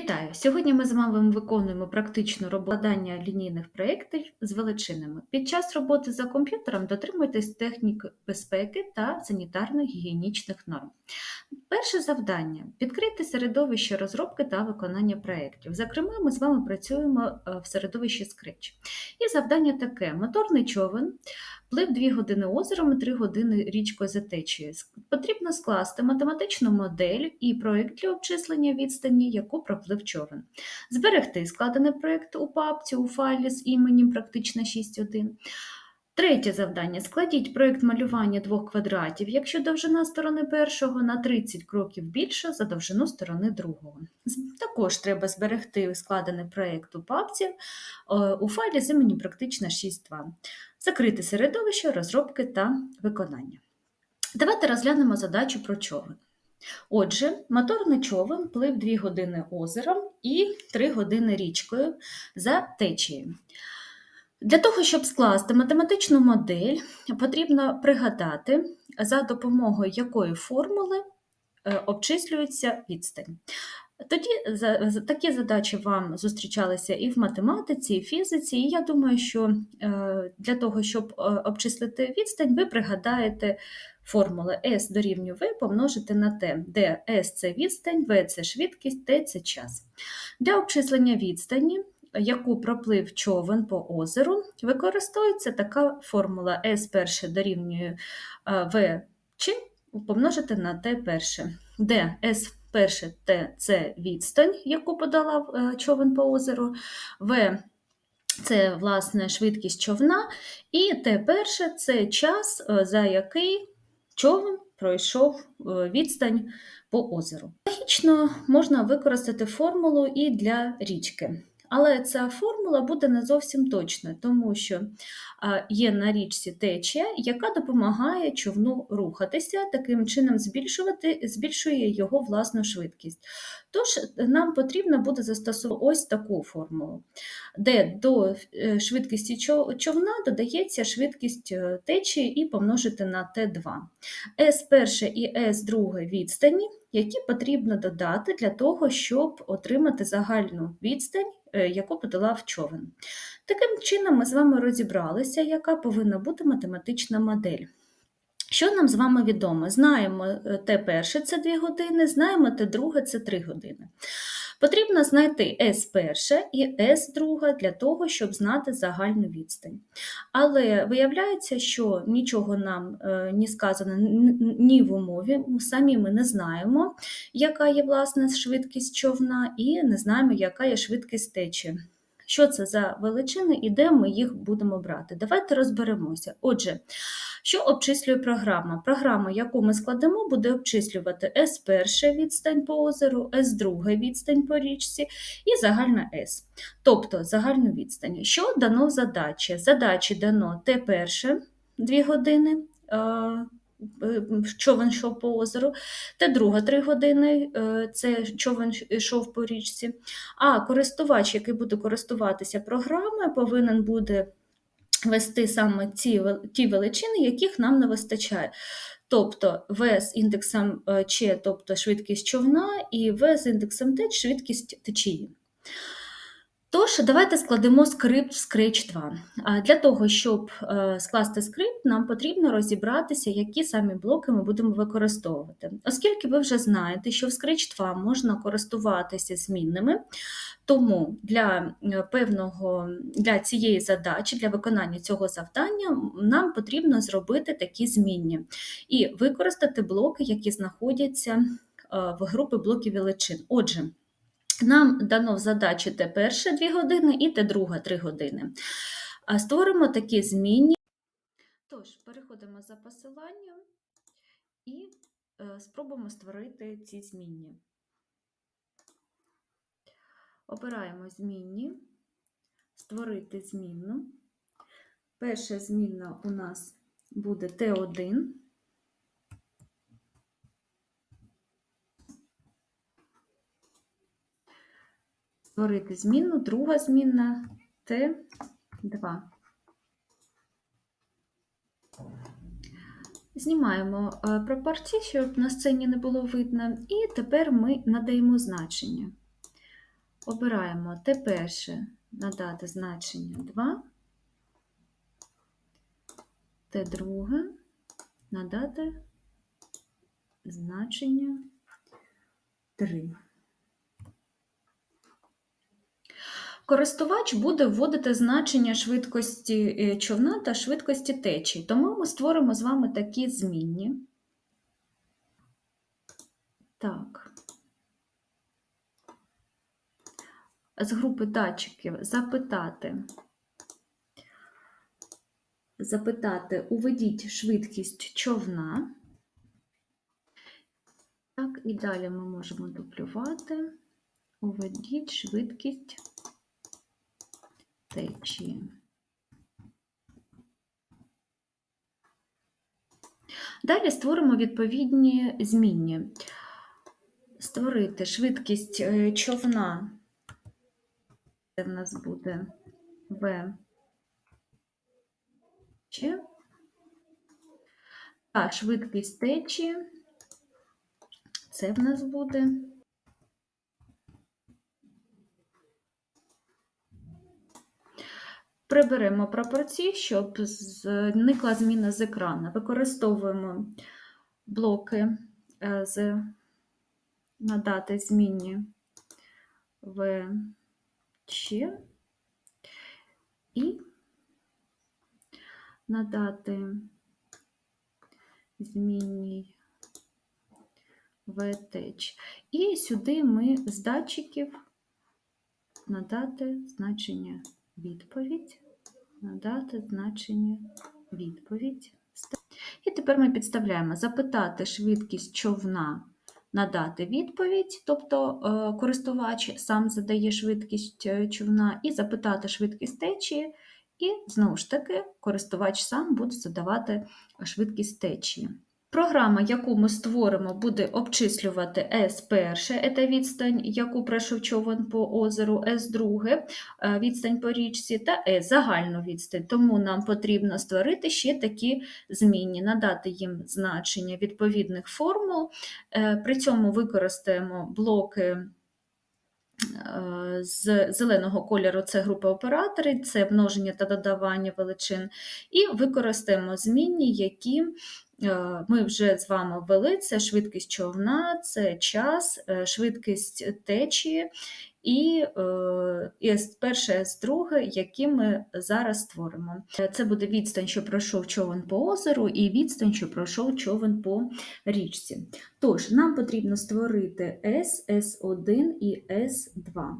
Вітаю! Сьогодні ми з вами виконуємо практичну роботання лінійних проєктів з величинами. Під час роботи за комп'ютером дотримуйтесь технік безпеки та санітарно-гігієнічних норм. Перше завдання відкрити середовище розробки та виконання проєктів. Зокрема, ми з вами працюємо е, в середовищі Scratch. І завдання таке: моторний човен. Плив 2 години озером 3 години річкою за течією. Потрібно скласти математичну модель і проєкт для обчислення відстані, яку проплив човен. Зберегти складений проєкт у папці у файлі з іменем практично 6.1. Третє завдання. Складіть проєкт малювання двох квадратів, якщо довжина сторони першого на 30 кроків більша за довжину сторони другого. Також треба зберегти складений проєкт у папці е, у файлі з іменем практично 6.2 закрити середовище розробки та виконання. Давайте розглянемо задачу про човен. Отже, моторний човен плив 2 години озером і 3 години річкою за течією. Для того, щоб скласти математичну модель, потрібно пригадати, за допомогою якої формули е, обчислюється відстань. Тоді такі задачі вам зустрічалися і в математиці, і в фізиці, і я думаю, що е, для того, щоб е, обчислити відстань, ви пригадаєте формули S дорівнює V помножити на T, де S це відстань, V це швидкість, T це час. Для обчислення відстані, яку проплив човен по озеру, використовується така формула S перше дорівнює е, V чи помножити на T перше, де S перше Т це відстань, яку подала е, човен по озеру, В це власне швидкість човна, і Т перше це час, е, за який човен пройшов відстань по озеру. Логічно можна використати формулу і для річки. Але ця формула буде не зовсім точною, тому що є на річці течія, яка допомагає човну рухатися, таким чином збільшувати, збільшує його власну швидкість. Тож нам потрібно буде застосувати ось таку формулу, де до е, швидкості човна додається швидкість е, течії і помножити на Т2. С перше і С друге відстані, які потрібно додати для того, щоб отримати загальну відстань, е, подала в човен. Таким чином, ми з вами розібралися, яка повинна бути математична модель. Що нам з вами відомо? Знаємо те перше це 2 години, знаємо те друге це 3 години. Потрібно знайти С перше і С друге для того, щоб знати загальну відстань. Але виявляється, що нічого нам е, не сказано ні в умові, самі ми не знаємо, яка є власне швидкість човна, і не знаємо, яка є швидкість течії. Що це за величини і де ми їх будемо брати? Давайте розберемося. Отже, що обчислює програма? Програма, яку ми складемо, буде обчислювати S перше відстань по озеру, S друге відстань по річці і загальна S, тобто загальну відстань. Що дано в задачі? Задачі дано Т перше 2 години. е, е, Човен йшов по озеру, Т друга 3 години, е, це човен йшов по річці. А користувач, який буде користуватися програмою, повинен буде вести саме вел- ті величини, яких нам не вистачає. Тобто В з індексом е, Ч, тобто швидкість човна, і В з індексом Т швидкість течії. Тож, давайте складемо скрипт в Scratch 2. А Для того, щоб е, скласти скрипт, нам потрібно розібратися, які самі блоки ми будемо використовувати. Оскільки ви вже знаєте, що в Scratch 2 можна користуватися змінними, тому для е, певного для цієї задачі, для виконання цього завдання, нам потрібно зробити такі змінні і використати блоки, які знаходяться е, в групі блоків величин. Отже, нам дано в задачі Т перше 2 години і Т друге 3 години. А Створимо такі змінні. Тож, переходимо за посиланням і е, спробуємо створити ці змінні. Обираємо змінні, створити змінну. Перша змінна у нас буде Т1. Створити змінну, друга змінна Т2. Знімаємо е, пропорції, щоб на сцені не було видно, і тепер ми надаємо значення. Обираємо те перше надати значення 2, те друге надати значення 3. Користувач буде вводити значення швидкості е, човна та швидкості течії, тому ми створимо з вами такі змінні. Так. З групи датчиків запитати. Запитати, уведіть швидкість човна. Так, і далі ми можемо дублювати. Уведіть швидкість течії. Далі створимо відповідні змінні. Створити швидкість е, човна. Це в нас буде В. Ч. А швидкість течії. Це в нас буде Приберемо прапорці, щоб зникла зміна з екрану. Використовуємо блоки е, з надати змінні в Ч і надати змінній в теч. І сюди ми з датчиків надати значення відповідь, надати значення відповідь. І тепер ми підставляємо запитати швидкість човна, надати відповідь, тобто е, користувач сам задає швидкість е, човна, і запитати швидкість течії, і знову ж таки користувач сам буде задавати швидкість течії. Програма, яку ми створимо, буде обчислювати S перше, це відстань, яку пройшов човен по озеру, S друге е, відстань по річці, та S загальну відстань. Тому нам потрібно створити ще такі змінні, надати їм значення відповідних формул. Е, При цьому використаємо блоки. е, З зеленого кольору це група операторів, це множення та додавання величин, і використаємо змінні, які ми вже з вами ввели це швидкість човна, це час, е, швидкість течії і, е, перше С друге, які ми зараз створимо. Це буде відстань, що пройшов човен по озеру, і відстань, що пройшов човен по річці. Тож, нам потрібно створити С, С1 і С2.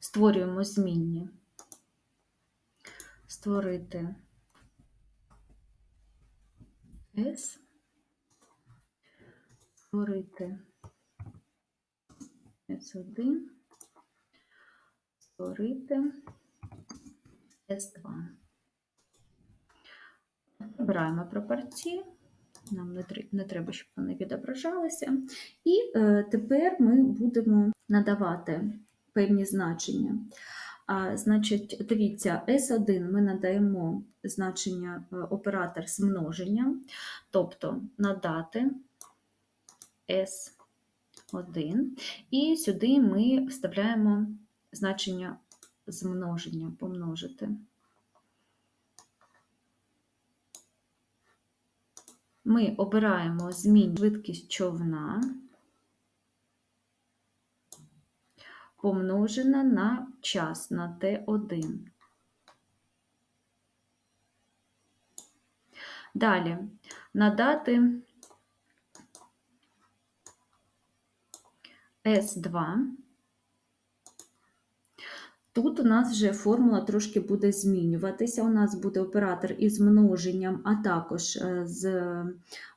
Створюємо змінні. Створити S, створити S1, створити S2. Обираємо пропорції, нам не треба, щоб вони відображалися. І е, тепер ми будемо надавати певні значення. А, значить, дивіться, S1 ми надаємо значення е, оператор з множенням, тобто надати S1, і сюди ми вставляємо значення з множення, помножити. Ми обираємо змінь швидкість човна, помножена на час на Т1. Далі надати С2. Тут у нас вже формула трошки буде змінюватися. У нас буде оператор із множенням, а також е, з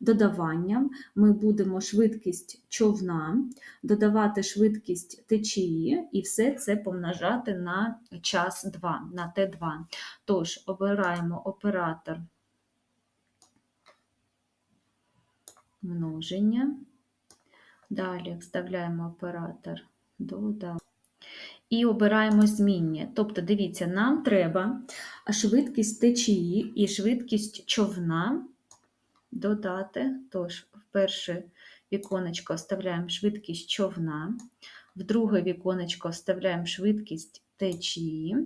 додаванням. Ми будемо швидкість човна, додавати швидкість течії, і все це помножати на час 2, на Т2. Тож обираємо оператор множення. Далі вставляємо оператор додавання. І обираємо змінні. Тобто, дивіться, нам треба швидкість течії і швидкість човна додати. Тож, в першу віконечко вставляємо швидкість човна, в друге віконечко вставляємо швидкість течії,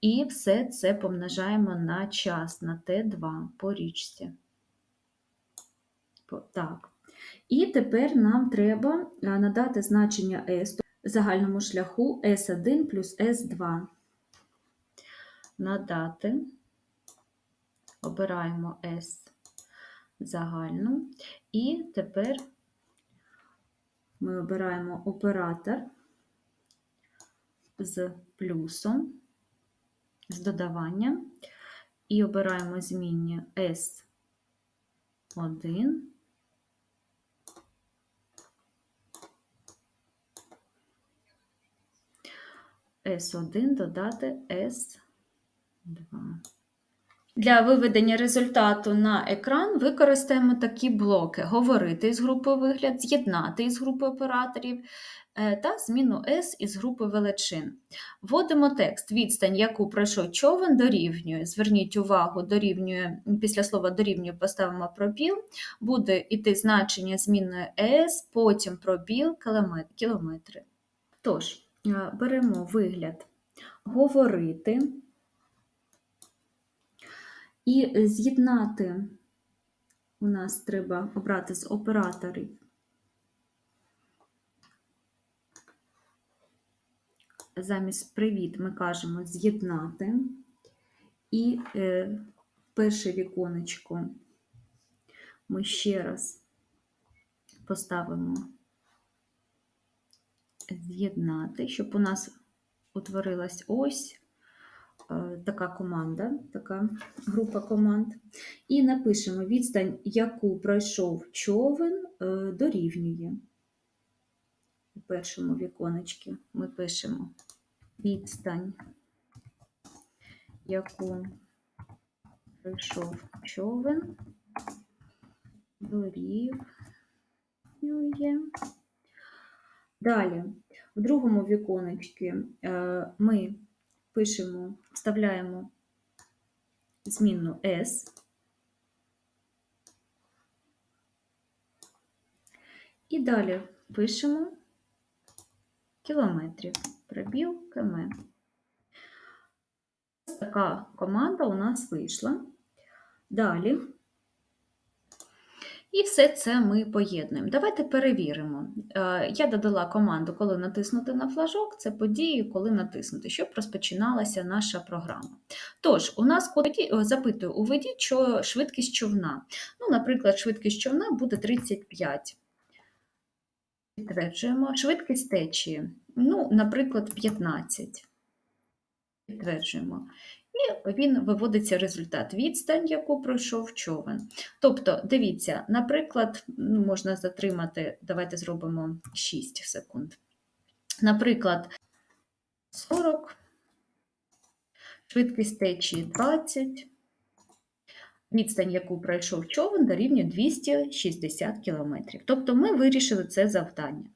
і все це помножаємо на час, на Т2 по річці. Так. І тепер нам треба надати значення S загальному шляху S1 плюс S2. Надати. Обираємо S загальну. І тепер ми обираємо оператор з плюсом, з додаванням, і обираємо змінні S1 S1 додати S2. Для виведення результату на екран використаємо такі блоки: говорити із групи вигляд, з'єднати із групи операторів е, та зміну S із групи величин. Вводимо текст, відстань, яку пройшов човен, дорівнює. Зверніть увагу, дорівнює, після слова дорівнює поставимо пробіл, буде йти значення змінної S, потім пробіл кілометри. Тож, беремо вигляд говорити. І з'єднати у нас треба обрати з операторів. Замість привіт ми кажемо з'єднати. І е, перше віконечко ми ще раз поставимо з'єднати, щоб у нас утворилась ось е, така команда, така група команд. І напишемо відстань, яку пройшов човен, е, дорівнює. У першому віконечці ми пишемо відстань, яку пройшов човен, дорівнює. Далі, в другому віконечці е, ми пишемо, вставляємо змінну S. І далі пишемо кілометрів, пробіл км. Така команда у нас вийшла. Далі. І все це ми поєднуємо. Давайте перевіримо. Е, Я додала команду, коли натиснути на флажок, це події, коли натиснути, щоб розпочиналася наша програма. Тож, у нас код воді- о, запитує у воді що швидкість човна. Ну, наприклад, швидкість човна буде 35. Підтверджуємо. Швидкість течії, ну, наприклад, 15. Підтверджуємо. Він виводиться результат відстань, яку пройшов човен. Тобто, дивіться, наприклад, ну, можна затримати, давайте зробимо 6 секунд. Наприклад, 40, швидкість течії 20, відстань, яку пройшов човен, дорівнює 260 км. Тобто ми вирішили це завдання.